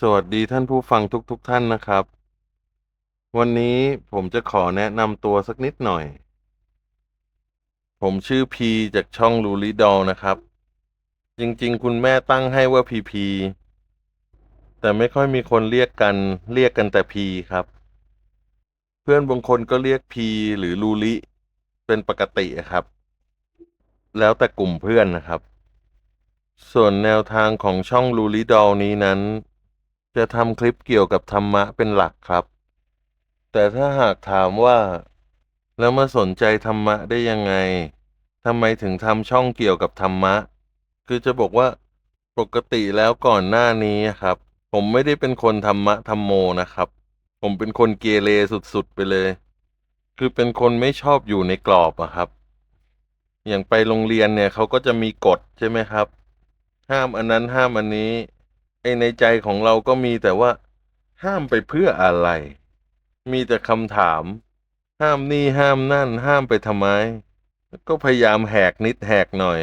สวัสดีท่านผู้ฟังทุกๆทท่านนะครับ วันนี้ผมจะขอแนะนำตัวสักนิดหน่อย ผมชื่อพีจากช่องลูลิดอลนะครับ จริงๆ คุณแม่ตั้งให้ว่าพีพีแต่ไม่ค่อยมีคนเรียกกันเรียกกันแต่พีครับ เพื่อนบางคนก็เรียกพีหรือลูลิเป็นปกติครับ แล้วแต่กลุ่มเพื่อนนะครับ ส่วนแนวทางของช่องลูลิดอลนี้นั้น จะทำคลิปเกี่ยวกับธรรมะเป็นหลักครับ แต่ถ้าหากถามว่า แล้วมาสนใจธรรมะได้ยังไงทำไมถึงทำช่องเกี่ยวกับธรรมะ คือจะบอกว่าปกติแล้วก่อนหน้านี้ครับ ผมไม่ได้เป็นคนธรรมะธรรมโมนะครับ ผมเป็นคนเกเรสุดๆไปเลย คือเป็นคนไม่ชอบอยู่ในกรอบอะครับ อย่างไปโรงเรียนเนี่ยเขาก็จะมีกฎใช่ไหมครับ ห้ามอันนั้นห้ามอันนี้ ไอในใจของเราก็มีแต่ว่า ห้ามไปเพื่ออะไร มีแต่คำถาม ห้ามนี่ห้ามนั่น ห้ามไปทำไม ก็พยายามแหกนิดแหกหน่อย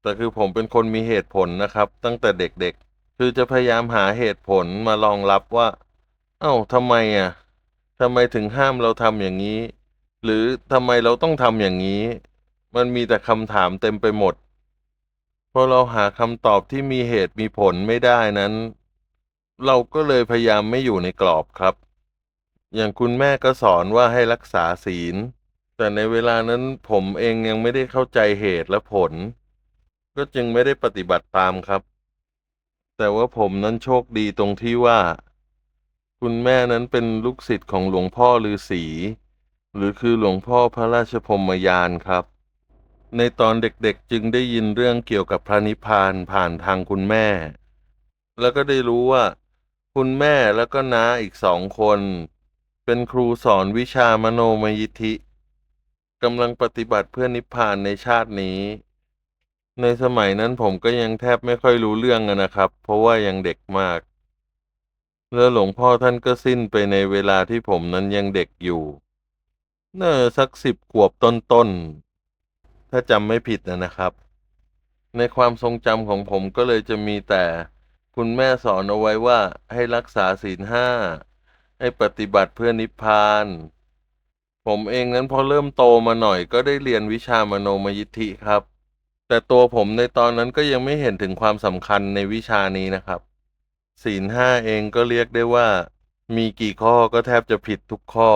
แต่คือผมเป็นคนมีเหตุผลนะครับ ตั้งแต่เด็กๆ คือจะพยายามหาเหตุผลมารองรับว่า เอ้าทำไมอะทำไมถึงห้ามเราทำอย่างนี้ หรือทำไมเราต้องทำอย่างนี้ มันมีแต่คำถามเต็มไปหมด พอเราหาคำตอบที่มีเหตุมีผลไม่ได้นั้น เราก็เลยพยายามไม่อยู่ในกรอบครับ อย่างคุณแม่ก็สอนว่าให้รักษาศีล แต่ในเวลานั้นผมเองยังไม่ได้เข้าใจเหตุและผล ก็จึงไม่ได้ปฏิบัติตามครับ แต่ว่าผมนั้นโชคดีตรงที่ว่า คุณแม่นั้นเป็นลูกศิษย์ของหลวงพ่อฤาษีหรือคือหลวงพ่อพระราชพรมยานครับ ในตอนเด็กๆจึงได้ยินเรื่องเกี่ยวกับพระนิพพานผ่านทางคุณแม่ แล้วก็ได้รู้ว่า คุณแม่แล้วก็น้าอีกสองคน เป็นครูสอนวิชามโนมยิทธิกำลังปฏิบัติเพื่อนิพพานในชาตินี้ ในสมัยนั้นผมก็ยังแทบไม่ค่อยรู้เรื่องนะครับ เพราะว่ายังเด็กมาก แล้วหลวงพ่อท่านก็สิ้นไปในเวลาที่ผมนั้นยังเด็กอยู่น่าสักสิบขวบต้นๆ ถ้าจำไม่ผิดนะนะครับ ในความทรงจำของผมก็เลยจะมีแต่คุณแม่สอนเอาไว้ว่าให้รักษาศีลห้า ให้ปฏิบัติเพื่อนิพพาน ผมเองนั้นพอเริ่มโตมาหน่อยก็ได้เรียนวิชามโนมยิทธิครับ แต่ตัวผมในตอนนั้นก็ยังไม่เห็นถึงความสำคัญในวิชานี้นะครับ ศีลห้าเองก็เรียกได้ว่า มีกี่ข้อก็แทบจะผิดทุกข้อ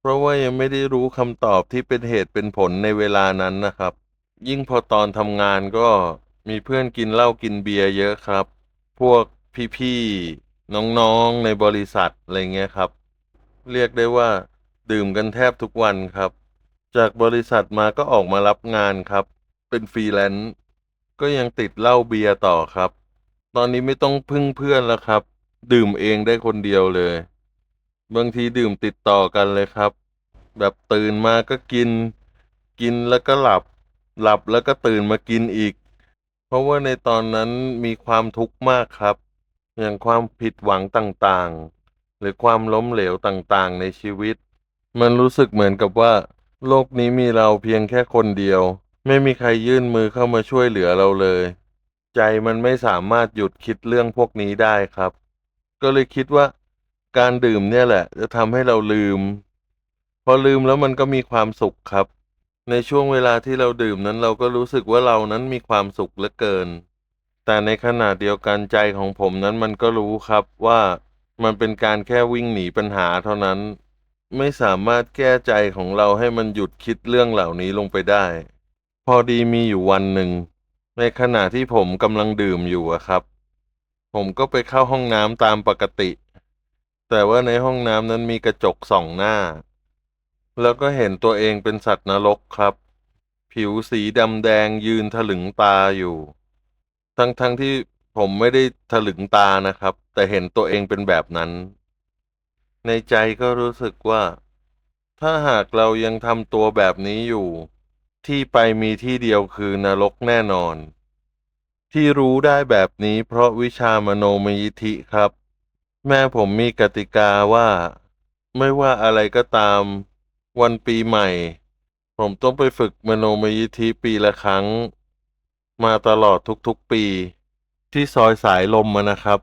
เพราะว่ายังไม่ได้รู้คำตอบที่เป็นเหตุเป็นผลในเวลานั้นนะครับ ยิ่งพอตอนทำงานก็มีเพื่อนกินเหล้ากินเบียร์เยอะครับ พวกพี่ๆน้องๆในบริษัทอะไรเงี้ยครับ เรียกได้ว่า ดื่มกันแทบทุกวันครับ จากบริษัทมาก็ออกมารับงานครับ เป็นฟรีแลนซ์ก็ยังติดเหล้าเบียร์ต่อครับ ตอนนี้ไม่ต้องพึ่งเพื่อนแล้วครับ ดื่มเองได้คนเดียวเลย บางทีดื่มติดต่อกันเลยครับ แบบตื่นมาก็กิน กินแล้วก็หลับ หลับแล้วก็ตื่นมากินอีก เพราะว่าในตอนนั้นมีความทุกข์มากครับ อย่างความผิดหวังต่างๆ หรือความล้มเหลวต่างๆ ในชีวิต มันรู้สึกเหมือนกับว่า โลกนี้มีเราเพียงแค่คนเดียว ไม่มีใครยื่นมือเข้ามาช่วยเหลือเราเลย ใจมันไม่สามารถหยุดคิดเรื่องพวกนี้ได้ครับ ก็เลยคิดว่า การดื่มเนี่ยแหละ จะทำให้เราลืม พอลืมแล้วมันก็มีความสุขครับ ในช่วงเวลาที่เราดื่มนั้นเราก็รู้สึกว่าเรานั้นมีความสุขเหลือเกิน แต่ในขณะเดียวกันใจของผมนั้นมันก็รู้ครับว่ามันเป็นการแค่วิ่งหนีปัญหาเท่านั้น ไม่สามารถแก้ใจของเราให้มันหยุดคิดเรื่องเหล่านี้ลงไปได้ พอดีมีอยู่วันหนึ่ง ในขณะที่ผมกำลังดื่มอยู่อะครับ ผมก็ไปเข้าห้องน้ำตามปกติ แต่ว่าในห้องน้ำนั้นมีกระจกส่องหน้า แล้วก็เห็นตัวเองเป็นสัตว์นรกครับ ผิวสีดำแดงยืนถลึงตาอยู่ ทั้งๆทที่ผมไม่ได้ถลึงตานะครับ แต่เห็นตัวเองเป็นแบบนั้น ในใจก็รู้สึกว่า ถ้าหากเรายังทำตัวแบบนี้อยู่ ที่ไปมีที่เดียวคือนรกแน่นอน ที่รู้ได้แบบนี้เพราะวิชามโนมยิธิครับ แม่ผมมีกติกาว่า ไม่ว่าอะไรก็ตามวันปีใหม่ ผมต้องไปฝึกมโนมยิทธิปีละครั้ง มาตลอดทุกๆปี ที่ซอยสายลมมานะครับ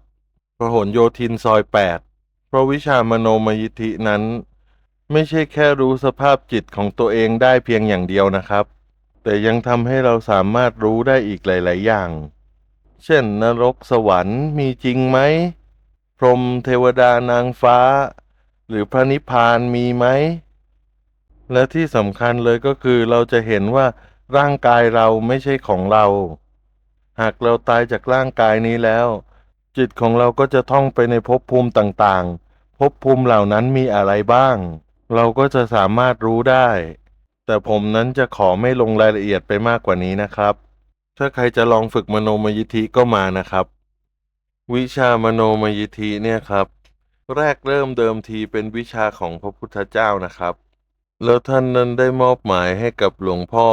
พหลโยธินซอยแปดเพราะวิชามโนมยิทธินั้น ไม่ใช่แค่รู้สภาพจิตของตัวเองได้เพียงอย่างเดียวนะครับ แต่ยังทำให้เราสามารถรู้ได้อีกหลาย ๆ อย่าง เช่นนรกสวรรค์มีจริงไหม พรหมเทวดานางฟ้า หรือพระนิพพานมีไหม และที่สำคัญเลยก็คือเราจะเห็นว่าร่างกายเราไม่ใช่ของเรา หากเราตายจากร่างกายนี้แล้ว จิตของเราก็จะท่องไปในภพภูมิต่างๆภพภูมิเหล่านั้นมีอะไรบ้าง เราก็จะสามารถรู้ได้ แต่ผมนั้นจะขอไม่ลงรายละเอียดไปมากกว่านี้นะครับ ถ้าใครจะลองฝึกมโนมยิทธิก็มานะครับ วิชามโนมยิทธิเนี่ยครับ แรกเริ่มเดิมทีเป็นวิชาของพระพุทธเจ้านะครับ แล้วท่านนั้นได้มอบหมายให้กับหลวงพ่อ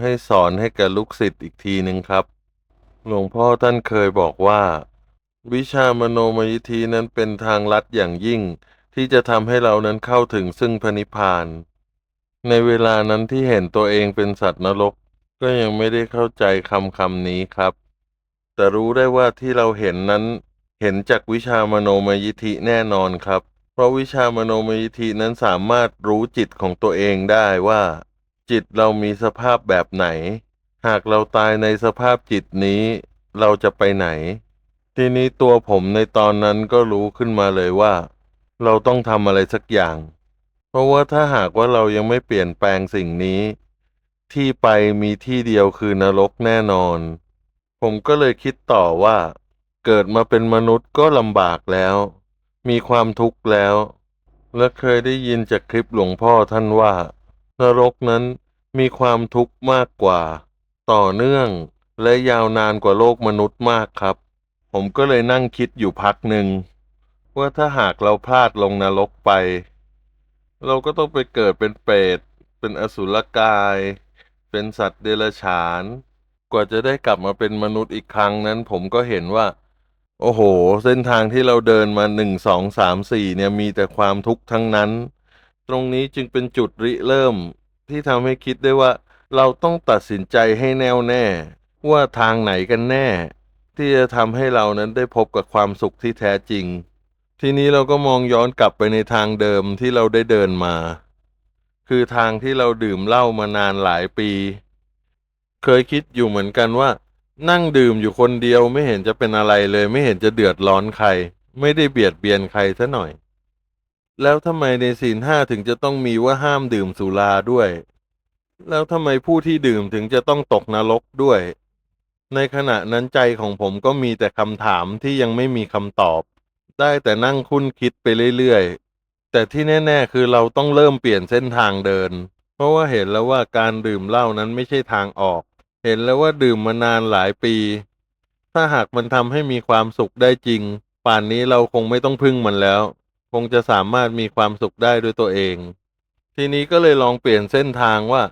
ให้สอนให้กับลูกศิษย์อีกทีหนึ่งครับ หลวงพ่อท่านเคยบอกว่า วิชามโนมยิทธินั้นเป็นทางลัดอย่างยิ่ง ที่จะทำให้เรานั้นเข้าถึงซึ่งพระนิพพาน ในเวลานั้นที่เห็นตัวเองเป็นสัตว์นรก ก็ยังไม่ได้เข้าใจคำคำนี้ครับ แต่รู้ได้ว่าที่เราเห็นนั้น เห็นจากวิชามโนมยิธิแน่นอนครับ เพราะวิชามโนมยิธินั้นสามารถรู้จิตของตัวเองได้ว่า จิตเรามีสภาพแบบไหน หากเราตายในสภาพจิตนี้ เราจะไปไหน ทีนี้ตัวผมในตอนนั้นก็รู้ขึ้นมาเลยว่า เราต้องทำอะไรสักอย่าง เพราะว่าถ้าหากว่าเรายังไม่เปลี่ยนแปลงสิ่งนี้ ที่ไปมีที่เดียวคือนรกแน่นอน ผมก็เลยคิดต่อว่า เกิดมาเป็นมนุษย์ก็ลำบากแล้ว มีความทุกข์แล้ว และเคยได้ยินจากคลิปหลวงพ่อท่านว่า นรกนั้นมีความทุกข์มากกว่า ต่อเนื่องและยาวนานกว่าโลกมนุษย์มากครับ ผมก็เลยนั่งคิดอยู่พักหนึ่ง ว่าถ้าหากเราพลาดลงนรกไป เราก็ต้องไปเกิดเป็นเปรตเป็นอสุรกาย เป็นสัตว์เดรัจฉาน กว่าจะได้กลับมาเป็นมนุษย์อีกครั้งนั้น ผมก็เห็นว่า โอ้โห เส้นทางที่เราเดินมาหนึ่งสองสามสี่เนี่ยมีแต่ความทุกข์ทั้งนั้น ตรงนี้จึงเป็นจุดริเริ่ม ที่ทำให้คิดได้ว่า เราต้องตัดสินใจให้แน่วแน่ ว่าทางไหนกันแน่ ที่จะทำให้เรานั้นได้พบกับความสุขที่แท้จริง ทีนี้เราก็มองย้อนกลับไปในทางเดิมที่เราได้เดินมา คือทางที่เราดื่มเหล้ามานานหลายปี เคยคิดอยู่เหมือนกันว่า นั่งดื่มอยู่คนเดียวไม่เห็นจะเป็นอะไรเลย ไม่เห็นจะเดือดร้อนใคร ไม่ได้เบียดเบียนใครซะหน่อย แล้วทำไมในศีลห้าถึงจะต้องมีว่าห้ามดื่มสุราด้วย แล้วทำไมผู้ที่ดื่มถึงจะต้องตกนรกด้วย ในขณะนั้นใจของผมก็มีแต่คำถามที่ยังไม่มีคำตอบ ได้แต่นั่งคุ้นคิดไปเรื่อยๆ แต่ที่แน่ ๆ คือเราต้องเริ่มเปลี่ยนเส้นทางเดิน เพราะว่าเห็นแล้วว่าการดื่มเหล้านั้นไม่ใช่ทางออก เห็นแล้วว่าดื่มมานานหลายปี ถ้าหากมันทำให้มีความสุขได้จริง ป่านนี้เราคงไม่ต้องพึ่งมันแล้ว คงจะสามารถมีความสุขได้ด้วยตัวเอง ทีนี้ก็เลยลองเปลี่ยนเส้นทางว่า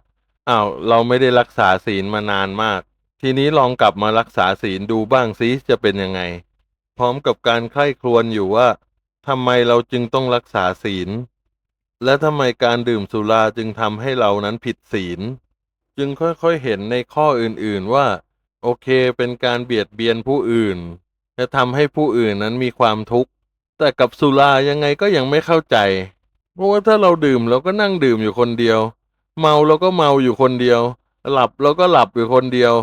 อ้าวเราไม่ได้รักษาศีลมานานมาก ทีนี้ลองกลับมารักษาศีลดูบ้างซิจะเป็นยังไง พร้อมกับการใคร่ครวญอยู่ว่าทำไมเราจึงต้องรักษาศีล และทำไมการดื่มสุราจึงทำให้เรานั้นผิดศีล จึงค่อยๆเห็นในข้ออื่นๆว่า โอเคเป็นการเบียดเบียนผู้อื่นและทำให้ผู้อื่นนั้นมีความทุกข์ แต่กับสุรายังไงก็ยังไม่เข้าใจ เพราะว่าถ้าเราดื่มเราก็นั่งดื่มอยู่คนเดียว เมาเราก็เมาอยู่คนเดียว หลับเราก็หลับอยู่คนเดียว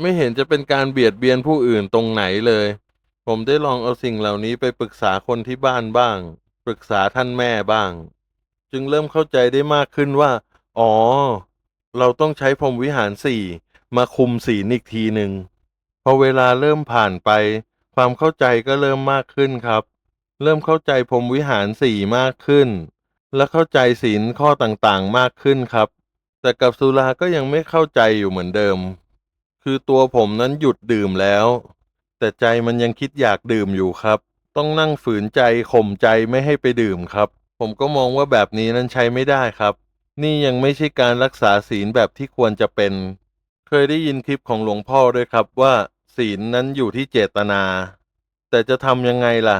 ไม่เห็นจะเป็นการเบียดเบียนผู้อื่นตรงไหนเลย ผมได้ลองเอาสิ่งเหล่านี้ไปปรึกษาคนที่บ้านบ้าง ปรึกษาท่านแม่บ้าง จึงเริ่มเข้าใจได้มากขึ้นว่า อ๋อ เราต้องใช้พรหมวิหารสี่มาคุมศีลอีกทีหนึ่งพอเวลาเริ่มผ่านไป ความเข้าใจก็เริ่มมากขึ้นครับ เริ่มเข้าใจพรหมวิหารสี่มากขึ้น และเข้าใจศีลข้อต่างๆมากขึ้นครับ แต่กับสุราก็ยังไม่เข้าใจอยู่เหมือนเดิม คือตัวผมนั้นหยุดดื่มแล้ว แต่ใจมันยังคิดอยากดื่มอยู่ครับ ต้องนั่งฝืนใจข่มใจไม่ให้ไปดื่มครับ ผมก็มองว่าแบบนี้นั้นใช้ไม่ได้ครับ นี่ยังไม่ใช่การรักษาศีลแบบที่ควรจะเป็น เคยได้ยินคลิปของหลวงพ่อด้วยครับว่า ศีลนั้นอยู่ที่เจตนา แต่จะทำยังไงล่ะ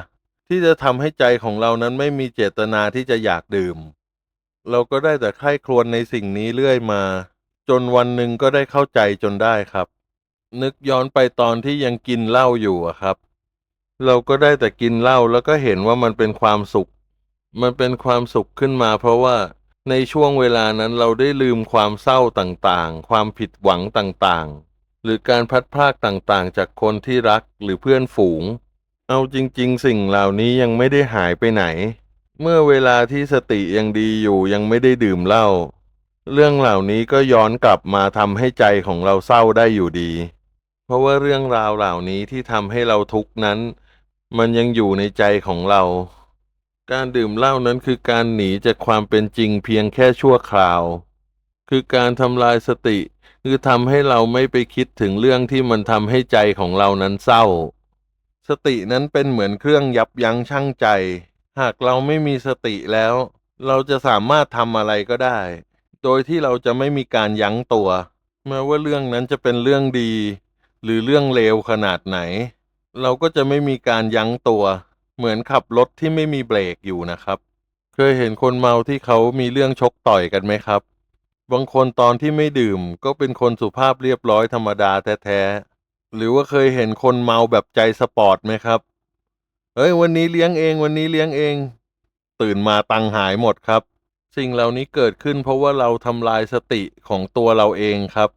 ที่จะทำให้ใจของเรานั้นไม่มีเจตนาที่จะอยากดื่ม เราก็ได้แต่ใคร่ครวญในสิ่งนี้เรื่อยมา จนวันหนึ่งก็ได้เข้าใจจนได้ครับ นึกย้อนไปตอนที่ยังกินเหล้าอยู่อะครับ เราก็ได้แต่กินเหล้าแล้วก็เห็นว่ามันเป็นความสุข มันเป็นความสุขขึ้นมาเพราะว่า ในช่วงเวลานั้นเราได้ลืมความเศร้าต่างๆ ความผิดหวังต่างๆ หรือการพัดพรากต่างๆ จากคนที่รักหรือเพื่อนฝูง เอาจริงๆ สิ่งเหล่านี้ยังไม่ได้หายไปไหน เมื่อเวลาที่สติยังดีอยู่ยังไม่ได้ดื่มเหล้า เรื่องเหล่านี้ก็ย้อนกลับมาทำให้ใจของเราเศร้าได้อยู่ดี เพราะว่าเรื่องราวเหล่านี้ที่ทำให้เราทุกข์นั้น มันยังอยู่ในใจของเรา การดื่มเหล้านั้นคือการหนีจากความเป็นจริงเพียงแค่ชั่วคราว คือการทำลายสติ คือทำให้เราไม่ไปคิดถึงเรื่องที่มันทำให้ใจของเรานั้นเศร้า สตินั้นเป็นเหมือนเครื่องยับยั้งชั่งใจ หากเราไม่มีสติแล้ว เราจะสามารถทำอะไรก็ได้ โดยที่เราจะไม่มีการยั้งตัวแม้ว่าเรื่องนั้นจะเป็นเรื่องดี หรือเรื่องเลวขนาดไหน เราก็จะไม่มีการยั้งตัว เหมือนขับรถที่ไม่มีเบรกอยู่นะครับ เคยเห็นคนเมาที่เขามีเรื่องชกต่อยกันไหมครับ บางคนตอนที่ไม่ดื่มก็เป็นคนสุภาพเรียบร้อยธรรมดาแท้ๆ หรือว่าเคยเห็นคนเมาแบบใจสปอร์ตไหมครับ เฮ้ย วันนี้เลี้ยงเอง วันนี้เลี้ยงเอง ตื่นมาตังค์หายหมดครับ สิ่งเหล่านี้เกิดขึ้นเพราะว่าเราทำลายสติของตัวเราเองครับ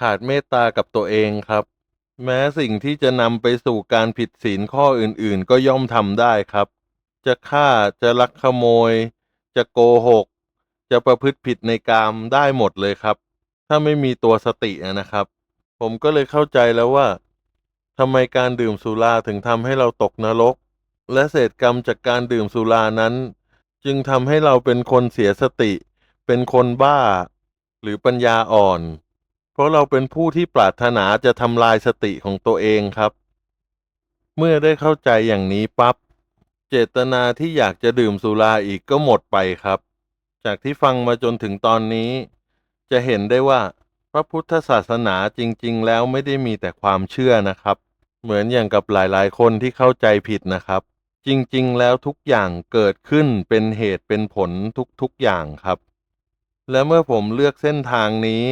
ขาดเมตตากับตัวเองครับ แม้สิ่งที่จะนำไปสู่การผิดศีลข้ออื่นๆ ก็ย่อมทำได้ครับ จะฆ่าจะลักขโมย จะโกหก จะประพฤติผิดในกามได้หมดเลยครับ ถ้าไม่มีตัวสตินะครับ ผมก็เลยเข้าใจแล้วว่าทำไมการดื่มสุราถึงทำให้เราตกนรก และเศษกรรมจากการดื่มสุรานั้น จึงทำให้เราเป็นคนเสียสติ เป็นคนบ้า หรือปัญญาอ่อน ราะเราเป็นผู้ที่ปรารถนาจะทำลายสติของตัวเองครับ เมื่อได้เข้าใจอย่างนี้ปั๊บเจตนาที่อยากจะดื่มสุราอีกก็หมดไปครับ จากที่ฟังมาจนถึงตอนนี้ จะเห็นได้ว่าพระพุทธศาสนาจริง ๆ แล้วไม่ได้มีแต่ความเชื่อนะครับ เหมือนอย่างกับหลายๆ คนที่เข้าใจผิดนะครับ จริง ๆ แล้วทุกอย่างเกิดขึ้นเป็นเหตุเป็นผลทุก ๆ อย่างครับ และเมื่อผมเลือกเส้นทางนี้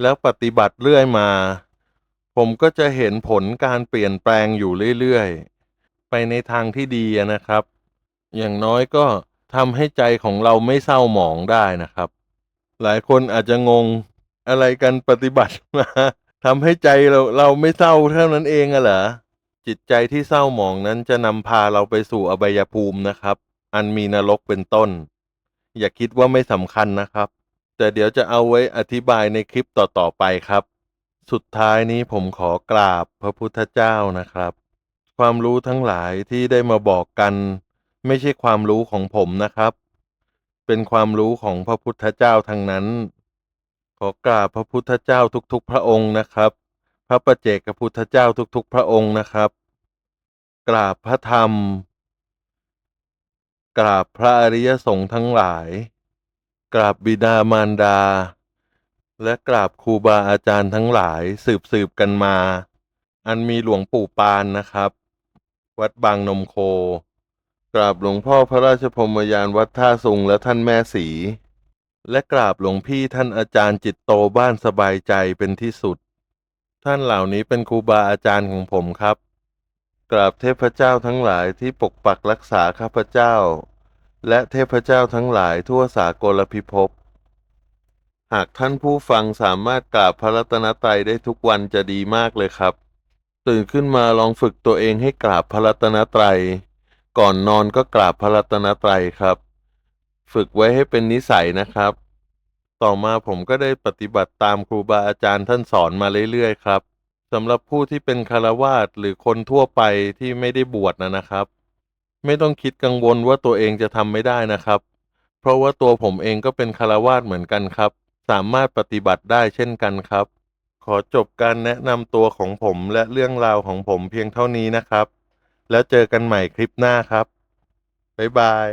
แล้วปฏิบัติเรื่อยมา ผมก็จะเห็นผลการเปลี่ยนแปลงอยู่เรื่อยๆ ไปในทางที่ดีนะครับ อย่างน้อยก็ทำให้ใจของเราไม่เศร้าหมองได้นะครับ หลายคนอาจจะงงอะไรกันปฏิบัติมาทำให้ใจเราเราไม่เศร้าเท่านั้นเองอะเหรอจิตใจที่เศร้าหมองนั้นจะนำพาเราไปสู่อบายภูมินะครับ อันมีนรกเป็นต้น อย่าคิดว่าไม่สำคัญนะครับ แต่เดี๋ยวจะเอาไว้อธิบายในคลิปต่อ ๆ ไปครับ สุดท้ายนี้ผมขอกราบพระพุทธเจ้านะครับ ความรู้ทั้งหลายที่ได้มาบอกกัน ไม่ใช่ความรู้ของผมนะครับ เป็นความรู้ของพระพุทธเจ้าทั้งนั้น ขอกราบพระพุทธเจ้าทุกๆ พระองค์นะครับ พระประเจกพระพุทธเจ้าทุก ๆ พระองค์นะครับ กราบพระธรรม กราบพระอริยสงฆ์ทั้งหลาย กราบบิดามารดา และกราบครูบาอาจารย์ทั้งหลายสืบสืบกันมา อันมีหลวงปู่ปานนะครับ วัดบางนมโค กราบหลวงพ่อพระราชพรมยานวัดท่าสุงและท่านแม่สี และกราบหลวงพี่ท่านอาจารย์จิตโตบ้านสบายใจเป็นที่สุด ท่านเหล่านี้เป็นครูบาอาจารย์ของผมครับ กราบเทพเจ้าทั้งหลายที่ปกปักรักษาข้าพเจ้า และเทพเจ้าทั้งหลายทั่วสากลพิภพ หากท่านผู้ฟังสามารถกราบพระรัตนตรัยได้ทุกวันจะดีมากเลยครับ ตื่นขึ้นมาลองฝึกตัวเองให้กราบพระรัตนตรัย ก่อนนอนก็กราบพระรัตนตรัยครับ ฝึกไว้ให้เป็นนิสัยนะครับ ต่อมาผมก็ได้ปฏิบัติตามครูบาอาจารย์ท่านสอนมาเรื่อยๆครับสำหรับผู้ที่เป็นคารวาสหรือคนทั่วไปที่ไม่ได้บวชนะนะครับ ไม่ต้องคิดกังวลว่าตัวเองจะทำไม่ได้นะครับ เพราะว่าตัวผมเองก็เป็นคารวาสเหมือนกันครับ สามารถปฏิบัติได้เช่นกันครับ ขอจบการแนะนำตัวของผมและเรื่องราวของผมเพียงเท่านี้นะครับ แล้วเจอกันใหม่คลิปหน้าครับ บ๊ายบาย